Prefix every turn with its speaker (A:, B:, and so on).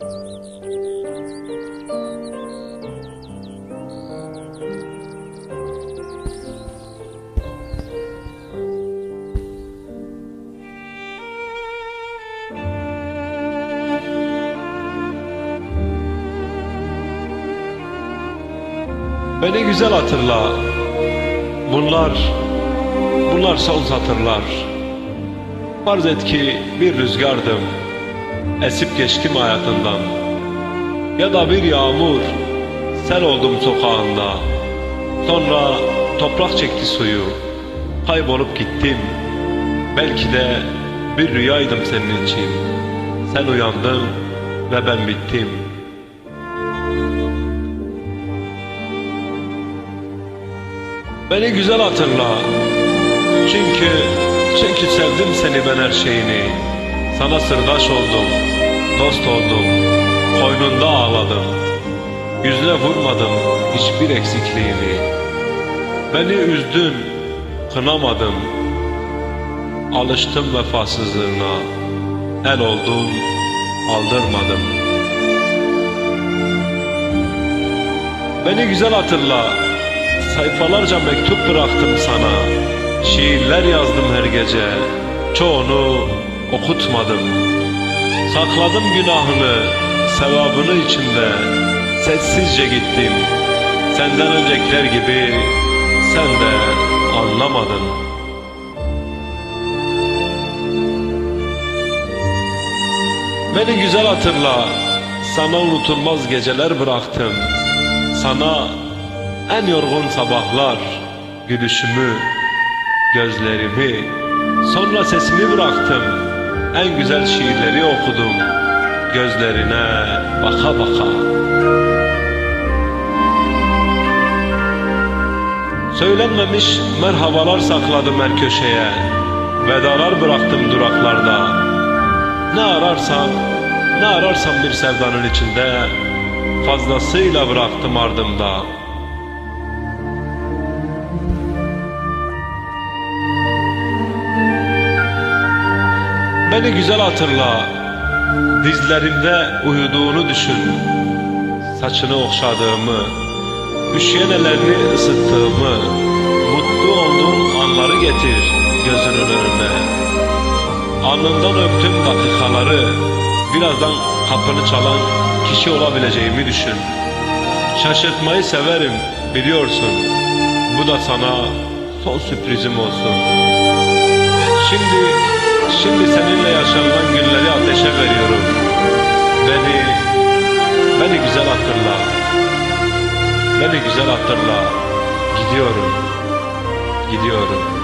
A: Beni güzel hatırla. Bunlar, bunlar son satırlar. Farz et ki bir rüzgardım. Esip geçtim hayatından. Ya da bir yağmur, sel oldum sokağında. Sonra toprak çekti suyu. Kaybolup gittim. Belki de bir rüyaydım senin için. Sen uyandın ve ben bittim. Beni güzel hatırla. Çünkü çünkü sevdim seni ben her şeyini. Sana sırdaş oldum, dost oldum. Koynunda ağladım. Yüzüne vurmadım hiçbir eksikliğini. Beni üzdün, kınamadım. Alıştım vefasızlığına. El oldum, aldırmadım. Beni güzel hatırla. Sayfalarca mektup bıraktım sana. Şiirler yazdım her gece. Çoğunu okutmadım. Sakladım günahını, sevabını içinde. Sessizce gittim. Senden öncekiler gibi sen de anlamadın. Beni güzel hatırla. Sana unutulmaz geceler bıraktım. Sana en yorgun sabahlar, gülüşümü, gözlerimi, sonra sesimi bıraktım. En güzel şiirleri okudum, gözlerine baka baka. Söylenmemiş merhabalar sakladım her köşeye, vedalar bıraktım duraklarda. Ne ararsam, ne ararsam bir sevdanın içinde, fazlasıyla bıraktım ardımda. Beni güzel hatırla. Dizlerimde uyuduğunu düşün. Saçını okşadığımı, üşüyen ellerini ısıttığımı, mutlu olduğum anları getir gözünün önüne. Alnından öptüm dakikaları, birazdan kapını çalan kişi olabileceğimi düşün. Şaşırtmayı severim biliyorsun. Bu da sana son sürprizim olsun. Şimdi, şimdi seninle yaşanılan günleri ateşe veriyorum. Beni, beni güzel hatırla. Beni güzel hatırla. Gidiyorum, gidiyorum.